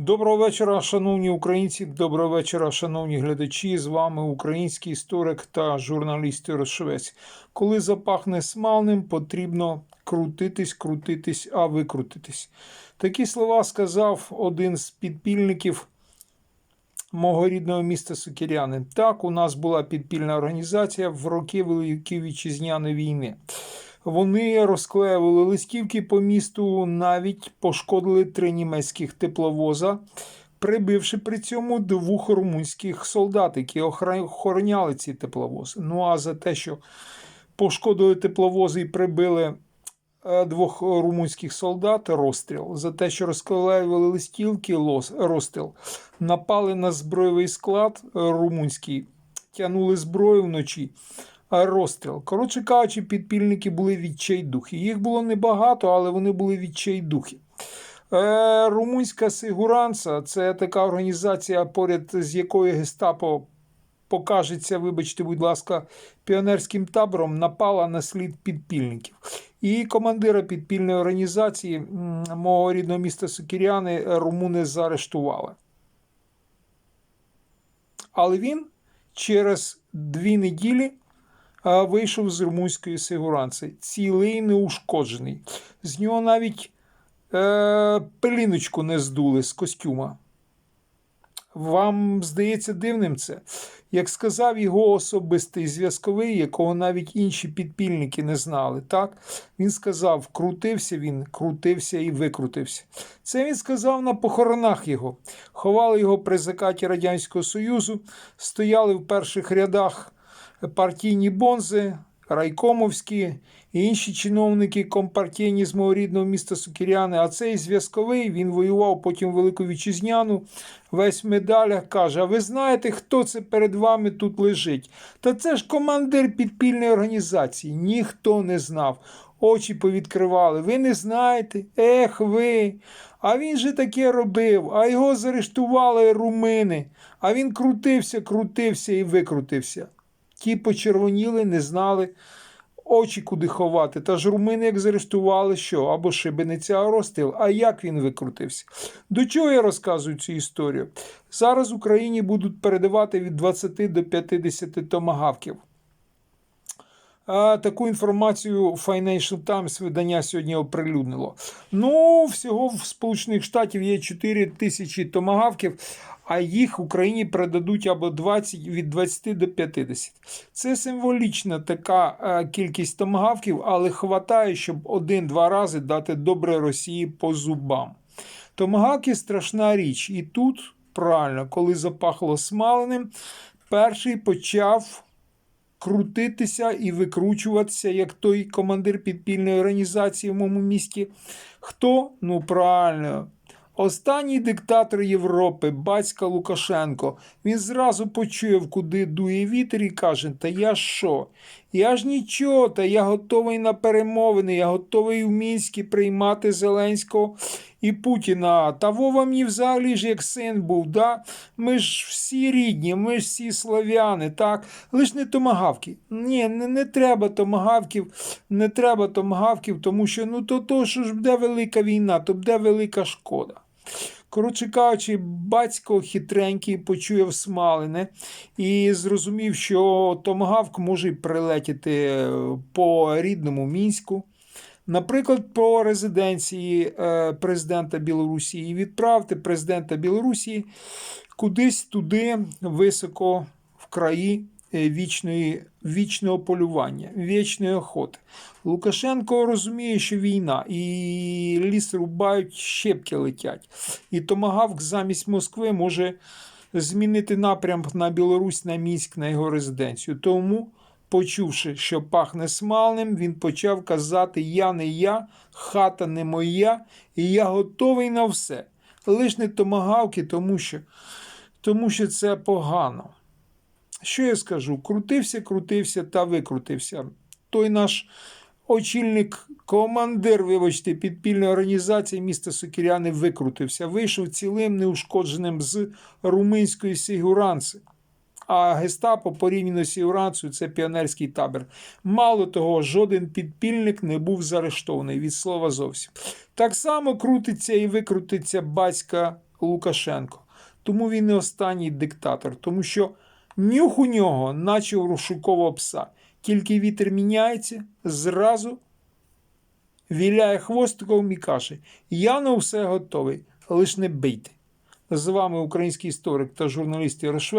Доброго вечора, шановні українці. Доброго вечора, шановні глядачі. З вами український історик та журналіст Швець. Коли запахне смалним, потрібно крутитись, крутитись, а викрутитись. Такі слова сказав один з підпільників мого рідного міста Сокиряни. Так, у нас була підпільна організація в роки Великої Вітчизняної війни. Вони розклеювали листівки по місту, навіть пошкодили три німецьких тепловоза, прибивши при цьому двох румунських солдат, які охороняли ці тепловози. Ну а за те, що пошкодили тепловози і прибили е, двох румунських солдат, розстріл. За те, що розклеювали листівки, розстріл. Напали на збройовий склад е, румунський, тягнули зброю вночі розстріл. Коротше кажучи, підпільники були відчайдухи. Їх було небагато, але вони були відчайдухи. Е, Румунська Сигуранса це така організація, поряд з якою Гестапо покажеться, вибачте, будь ласка, піонерським табором, напала на слід підпільників. І командира підпільної організації мого рідного міста Сокіряни румуни заарештували. Але він через дві неділі вийшов з румунської сигуранці, цілий неушкоджений. З нього навіть е, пиліночку не здули з костюма. Вам здається дивним це? Як сказав його особистий зв'язковий, якого навіть інші підпільники не знали, так? Він сказав, крутився він, крутився і викрутився. Це він сказав на похоронах його. Ховали його при закаті Радянського Союзу, стояли в перших рядах партійні бонзи, райкомовські і інші чиновники компартійні з мого рідного міста Сукіряни. А цей зв'язковий він воював потім Велику Вітчизняну, весь в медалях каже: А ви знаєте, хто це перед вами тут лежить? Та це ж командир підпільної організації. Ніхто не знав. Очі повідкривали. Ви не знаєте? Ех ви. А він же таке робив, а його заарештували румини. А він крутився, крутився і викрутився. Ті почервоніли, не знали очі куди ховати. Та ж румини як заарештували, що або шибениця, розстріл. А як він викрутився? До чого я розказую цю історію? Зараз Україні будуть передавати від 20 до 50 томагавків. Таку інформацію Financial Times видання сьогодні оприлюднило. Ну, всього в Сполучених Штатів є 4 тисячі томагавків, а їх Україні передадуть або 20 від 20 до 50. Це символічна така е, кількість томагавків, але хватає, щоб один-два рази дати добре Росії по зубам. Томагавки страшна річ. І тут правильно, коли запахло смаленим, перший почав крутитися і викручуватися, як той командир підпільної організації в моєму місті. Хто? Ну правильно. Останній диктатор Європи, батька Лукашенко, він зразу почув, куди дує вітер, і каже: Та я що? Я ж нічого, та я готовий на перемовини, я готовий в Мінські приймати Зеленського і Путіна. Та Вова мені взагалі ж як син був, да? Ми ж всі рідні, ми ж всі славяни, так? Лиш не томагавки. Ні, не, не треба томагавків, не треба томагавків, тому що ну то, то що ж буде велика війна, то буде велика шкода. Коротше кажучи, батько хитренький почув смалене і зрозумів, що томагавк може прилетіти по рідному мінську. Наприклад, по резиденції е, президента Білорусі і відправити президента Білорусі кудись туди високо в краї е, вічної, вічного полювання, вічної охоти. Лукашенко розуміє, що війна, і ліс рубають, щепки летять. І Томагавк замість Москви може змінити напрямок на Білорусь, на Мінськ, на його резиденцію. Тому, почувши, що пахне смалним, він почав казати: Я не я, хата не моя, і я готовий на все. Лиш не томагавки, тому що, тому що це погано. Що я скажу? Крутився, крутився та викрутився. Той наш очільник, командир, вибачте, підпільної організації міста Сокіряни викрутився. Вийшов цілим неушкодженим з румунської сігуранси. А гестапо порівняно з сігуранцею це піонерський табір. Мало того, жоден підпільник не був заарештований від слова зовсім. Так само крутиться і викрутиться батька Лукашенко. Тому він не останній диктатор, тому що нюх у нього, наче у розшукового пса. Тільки вітер міняється, зразу віляє хвостиком і каже: Я на все готовий, лиш не бийте. З вами український історик та журналіст Ярошвець.